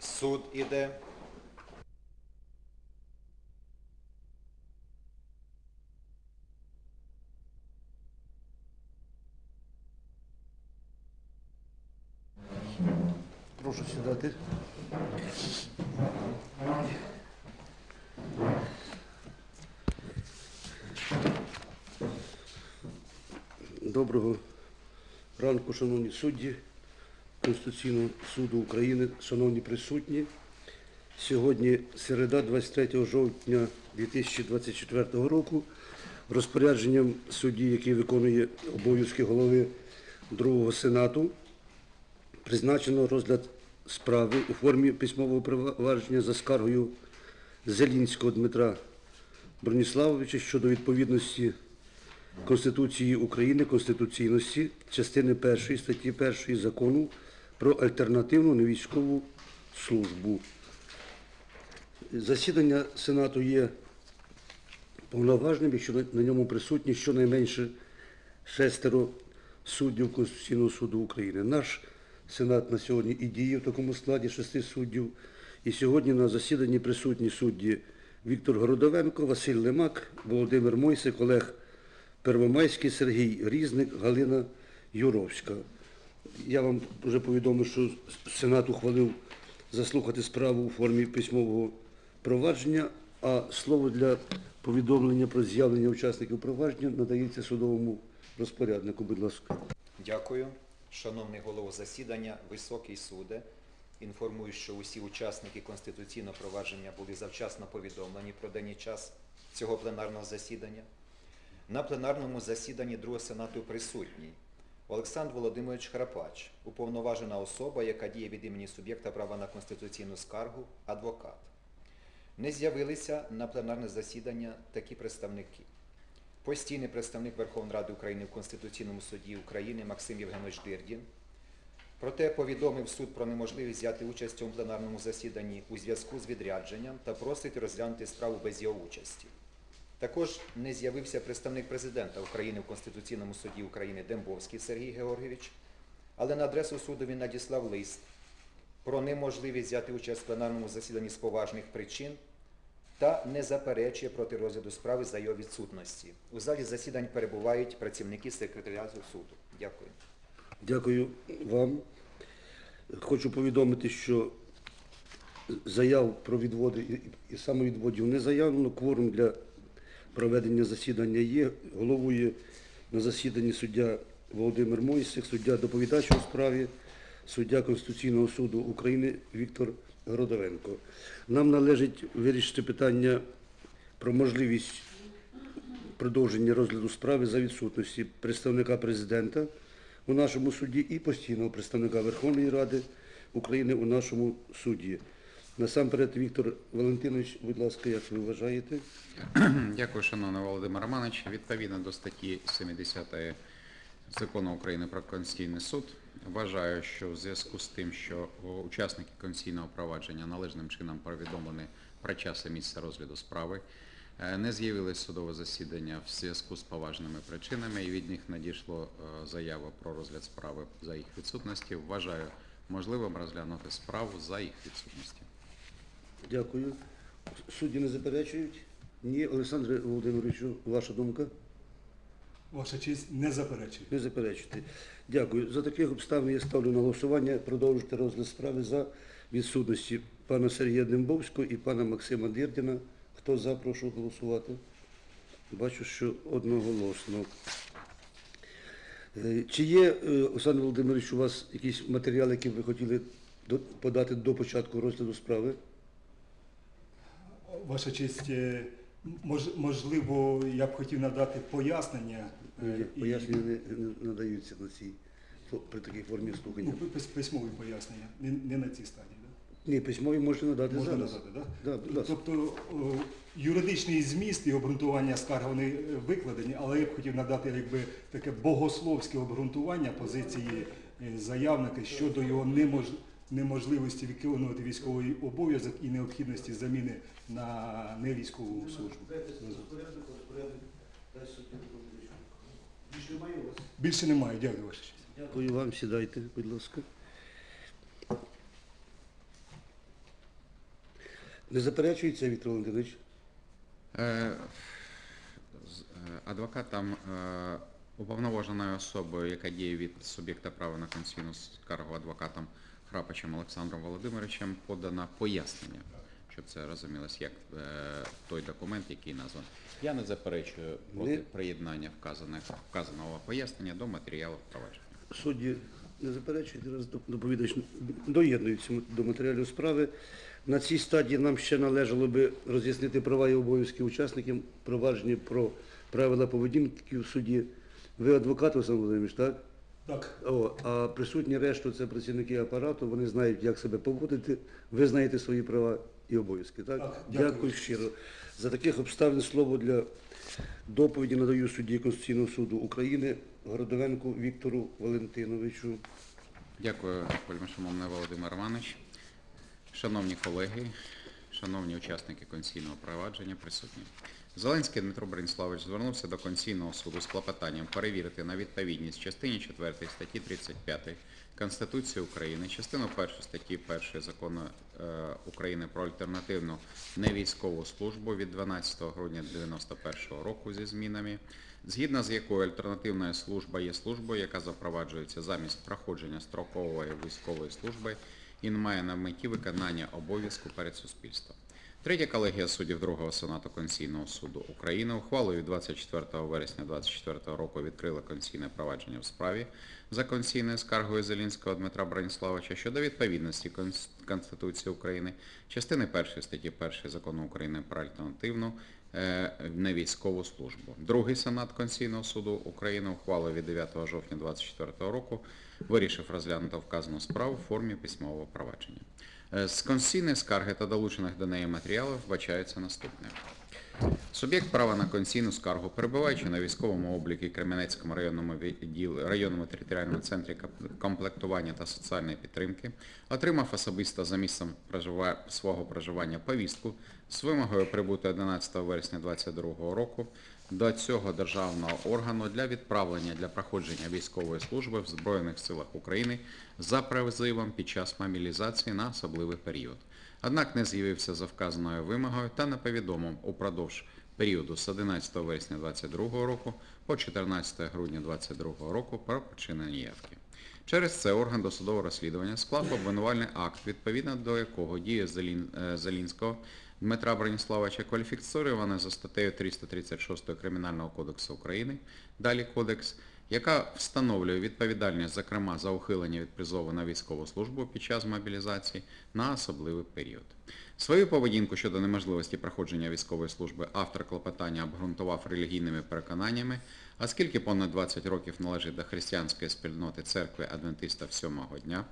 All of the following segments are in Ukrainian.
Суд іде. Прошу сідати. Доброго ранку, шановні судді Конституційного суду України, шановні присутні. Сьогодні середа, 23 жовтня 2024 року, розпорядженням судді, який виконує обов'язки голови Другого Сенату, призначено розгляд справи у формі письмового провадження за скаргою Зелінського Дмитра Броніславовича щодо відповідності Конституції України, конституційності частини 1 статті 1 закону про альтернативну невійськову службу. Засідання Сенату є повноважним, якщо на- ньому присутні щонайменше шестеро суддів Конституційного суду України. Наш Сенат на сьогодні і діє в такому складі шести суддів. І сьогодні на засіданні присутні судді Віктор Городовенко, Василь Лемак, Володимир Мойсик, Олег Первомайський, Сергій Різник, Галина Юровська. Я вам вже повідомив, що Сенат ухвалив заслухати справу у формі письмового провадження, а слово для повідомлення про з'явлення учасників провадження надається судовому розпоряднику. Будь ласка. Дякую. Шановний голово засідання, високий суде. Інформую, що усі учасники конституційного провадження були завчасно повідомлені про даний час цього пленарного засідання. На пленарному засіданні Другого Сенату присутній Олександр Володимирович Храпач, уповноважена особа, яка діє від імені суб'єкта права на конституційну скаргу, адвокат. Не з'явилися на пленарне засідання такі представники. Постійний представник Верховної Ради України в Конституційному суді України Максим Євгенович Дирдін. Проте повідомив суд про неможливість взяти участь у цьому пленарному засіданні у зв'язку з відрядженням та просить розглянути справу без його участі. Також не з'явився представник президента України в Конституційному суді України Дембовський Сергій Георгійович, але на адресу суду він надіслав лист про неможливість взяти участь в пленарному засіданні з поважних причин та не заперечує проти розгляду справи за його відсутності. У залі засідань перебувають працівники секретаріату суду. Дякую. Дякую вам. Хочу повідомити, що заяв про відводи і- самовідводів не заявлено. Кворум для проведення засідання є. Головує на засіданні суддя Володимир Мойсик, суддя доповідач у справі, суддя Конституційного суду України Віктор Городовенко. Нам належить вирішити питання про можливість продовження розгляду справи за відсутності представника президента у нашому суді і постійного представника Верховної Ради України у нашому суді. Насамперед, Віктор Валентинович, будь ласка, як ви вважаєте? Дякую, шановний Володимир Романович. Відповідно до статті 70 Закону України про Конституційний суд, вважаю, що в зв'язку з тим, що учасники конституційного провадження належним чином повідомлені про час і місце розгляду справи, е, не з'явилось судове засідання в зв'язку з поважними причинами, і від них надійшло е, заява про розгляд справи за їх відсутності. Вважаю можливим розглянути справу за їх відсутності. Дякую. Судді не заперечують? Ні. Олександре Володимировичу, ваша думка? Ваша честь не заперечує. Не заперечуєте. Дякую. За таких обставин я ставлю на голосування продовжити розгляд справи за відсутності пана Сергія Дембовського і пана Максима Дирдіна. Хто за, прошу голосувати. Бачу, що одноголосно. Е, Чи є, е, Олександр Володимирович, у вас якісь матеріали, які ви хотіли подати до початку розгляду справи? Ваша честь, е, мож- можливо, я б хотів надати пояснення. е, Пояснення не, не надаються на цій, при такій формі слухання. Ну, письмові пояснення, не, не на цій стадії. Да? Ні, письмові можете надати Можна зараз. надати, так? Да, будь. Тобто о, юридичний зміст і обґрунтування скарги вони е, викладені, але я б хотів надати якби таке богословське обґрунтування позиції заявника щодо його немож... неможливості виконувати військовий обов'язок і необхідності заміни на невійськову службу. Більше немає у вас? Більше немає, дякую, ваша честь. Дякую вам, сідайте, будь ласка. Не заперечується, Віктор Валентинович? Е, з- е, Адвокатом е, уповноваженою особою, яка діє від суб'єкта права на конституційну скаргу адвокатом Храпачем Олександром Володимировичем подано пояснення, щоб це розумілось як е, той документ, який назван. Я не заперечую проти приєднання вказаного пояснення до матеріалів провадження. Судді не заперечують, раз доповідач доєднується до матеріалів справи. На цій стадії нам ще належало би роз'яснити права і обов'язки учасників провадження про правила поведінки в суді. Ви адвокат, Олександр Володимирович, так? Так. О, а присутні решту це працівники апарату, вони знають, як себе поводити, ви знаєте свої права і обов'язки. Так? Так, дякую. дякую. щиро. За таких обставин слово для доповіді надаю судді Конституційного суду України Городовенку Віктору Валентиновичу. Дякую, вельмишановний Володимир Романович. Шановні колеги, шановні учасники конституційного провадження, присутні. Зеленський Дмитро Брониславович звернувся до Конституційного суду з клопотанням перевірити на відповідність частині 4 статті 35 Конституції України, частину 1 статті 1 Закону е, України про альтернативну невійськову службу від 12 грудня 1991 року зі змінами, згідно з якою альтернативна служба є службою, яка запроваджується замість проходження строкової військової служби не має на меті виконання обов'язку перед суспільством. Третя колегія суддів Другого Сенату Конституційного суду України ухвалою 24 вересня 2024 року відкрила конституційне провадження в справі за конституційною скаргою Зелінського Дмитра Брониславовича щодо відповідності Конституції України, частини 1 статті 1 Закону України про альтернативну е, невійськову службу. Другий Сенат Конституційного суду України ухвалою від 9 жовтня 2024 року вирішив розглянути вказану справу в формі письмового провадження. Е, З конституційної скарги та долучених до неї матеріалів вбачається наступне. Суб'єкт права на конституційну скаргу, перебуваючи на військовому обліку Кременецькому районному районному територіальному центрі комплектування та соціальної підтримки, отримав особисто за місцем свого проживання повістку з вимогою прибути 11 вересня 2022 року до цього державного органу для відправлення для проходження військової служби в Збройних силах України за призивом під час мобілізації на особливий період. Однак не з'явився за вказаною вимогою та не повідомив упродовж періоду з 11 вересня 2022 року по 14 грудня 2022 року про причини неявки. Через це орган досудового розслідування склав обвинувальний акт, відповідно до якого дія е, Зелінського Дмитра Броніславовича кваліфікована за статтею 336 Кримінального кодексу України, далі кодекс, яка встановлює відповідальність, зокрема, за ухилення від призову на військову службу під час мобілізації на особливий період. Свою поведінку щодо неможливості проходження військової служби автор клопотання обґрунтував релігійними переконаннями, оскільки понад 20 років належить до християнської спільноти церкви Адвентиста сьомого дня,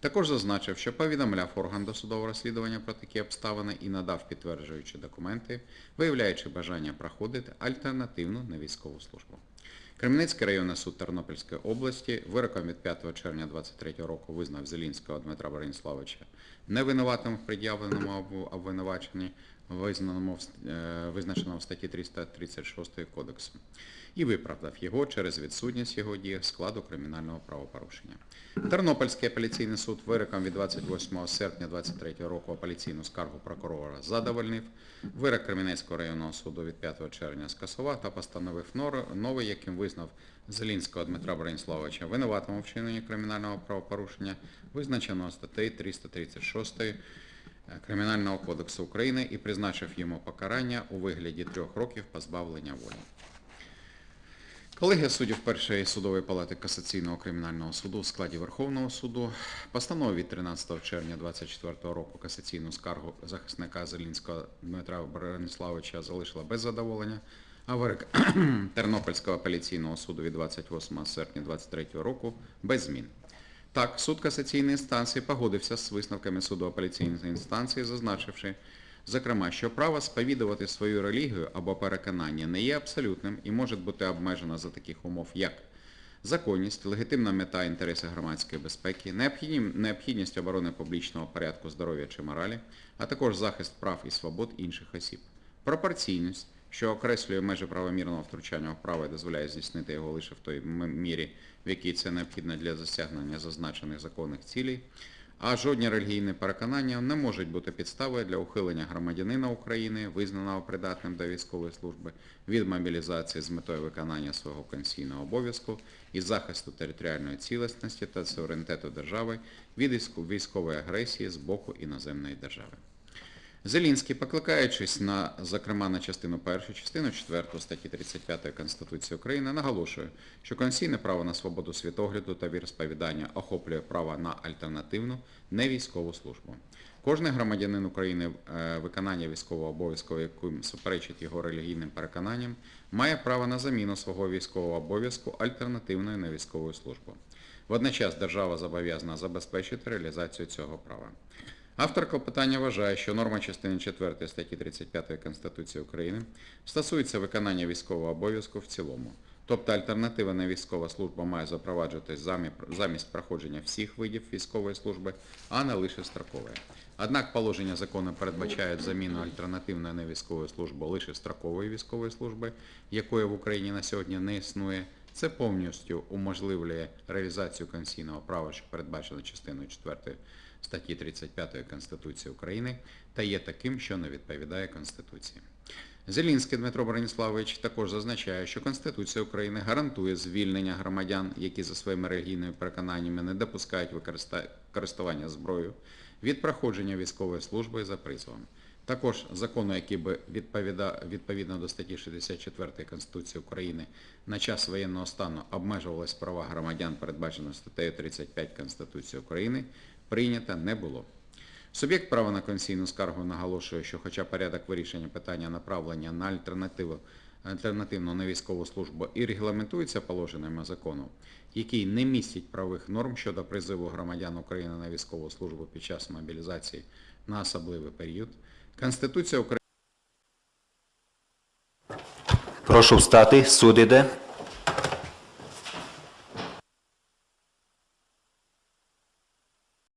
також зазначив, що повідомляв орган досудового розслідування про такі обставини і надав підтверджуючі документи, виявляючи бажання проходити альтернативну невійськову службу. Кременецький районний суд Тернопільської області вироком від 5 червня 2023 року визнав Зелінського Дмитра Бориславовича невинуватим в пред'явленому обвинуваченні, е, визначеному в статті 336 Кодексу, і виправдав його через відсутність його дії складу кримінального правопорушення. Тернопільський апеляційний суд вироком від 28 серпня 2023 року апеляційну скаргу прокурора задовольнив. Вирок Кремінецького районного суду від 5 червня скасував та постановив новий, яким визнав Зелінського Дмитра Брониславовича винуватим у вчиненні кримінального правопорушення, визначеного статтею 336 Кримінального кодексу України і призначив йому покарання у вигляді трьох років позбавлення волі. Колегія суддів Першої судової палати Касаційного кримінального суду у складі Верховного суду постановив від 13 червня 2024 року касаційну скаргу захисника Зелінського Дмитра Брониславовича залишила без задоволення, а вирок Тернопільського апеляційного суду від 28 серпня 2023 року без змін. Так, суд касаційної інстанції погодився з висновками суду апеляційної інстанції, зазначивши, зокрема, що право сповідувати свою релігію або переконання не є абсолютним і може бути обмежено за таких умов, як законність, легітимна мета інтереси громадської безпеки, необхідність оборони публічного порядку здоров'я чи моралі, а також захист прав і свобод інших осіб, пропорційність, що окреслює межі правомірного втручання в право і дозволяє здійснити його лише в той мірі, в якій це необхідно для досягнення зазначених законних цілей, а жодні релігійні переконання не можуть бути підставою для ухилення громадянина України, визнаного придатним до військової служби, від мобілізації з метою виконання свого конституційного обов'язку і захисту територіальної цілісності та суверенітету держави від військо- військової агресії з боку іноземної держави. Зелінський, покликаючись на, зокрема, на частину 1, частину 4 статті 35 Конституції України, наголошує, що конституційне право на свободу світогляду та віросповідання охоплює право на альтернативну невійськову службу. Кожний громадянин України е, виконання військового обов'язку, яким суперечить його релігійним переконанням, має право на заміну свого військового обов'язку альтернативною невійськовою службою. Водночас держава зобов'язана забезпечити реалізацію цього права. Автор клопотання вважає, що норма частини 4 статті 35 Конституції України стосується виконання військового обов'язку в цілому. Тобто альтернатива на військова служба має запроваджуватись замість проходження всіх видів військової служби, а не лише строкової. Однак положення закону передбачають заміну альтернативної невійськової служби лише строкової військової служби, якої в Україні на сьогодні не існує. Це повністю уможливлює реалізацію конституційного права, що передбачено частиною 4 статті 35 Конституції України та є таким, що не відповідає Конституції. Зелінський Дмитро Броніславович також зазначає, що Конституція України гарантує звільнення громадян, які за своїми релігійними переконаннями не допускають використа- користування зброєю, від проходження військової служби за призовом. Також закону, який би відповідно до статті 64 Конституції України на час воєнного стану обмежувались права громадян, передбачено статтею 35 Конституції України, прийнято не було. Суб'єкт права на конституційну скаргу наголошує, що хоча порядок вирішення питання направлення на альтернативу, альтернативну невійськову службу і регламентується положеннями закону, який не містить правових норм щодо призиву громадян України на військову службу під час мобілізації на особливий період, Конституція України Прошу встати, суд іде.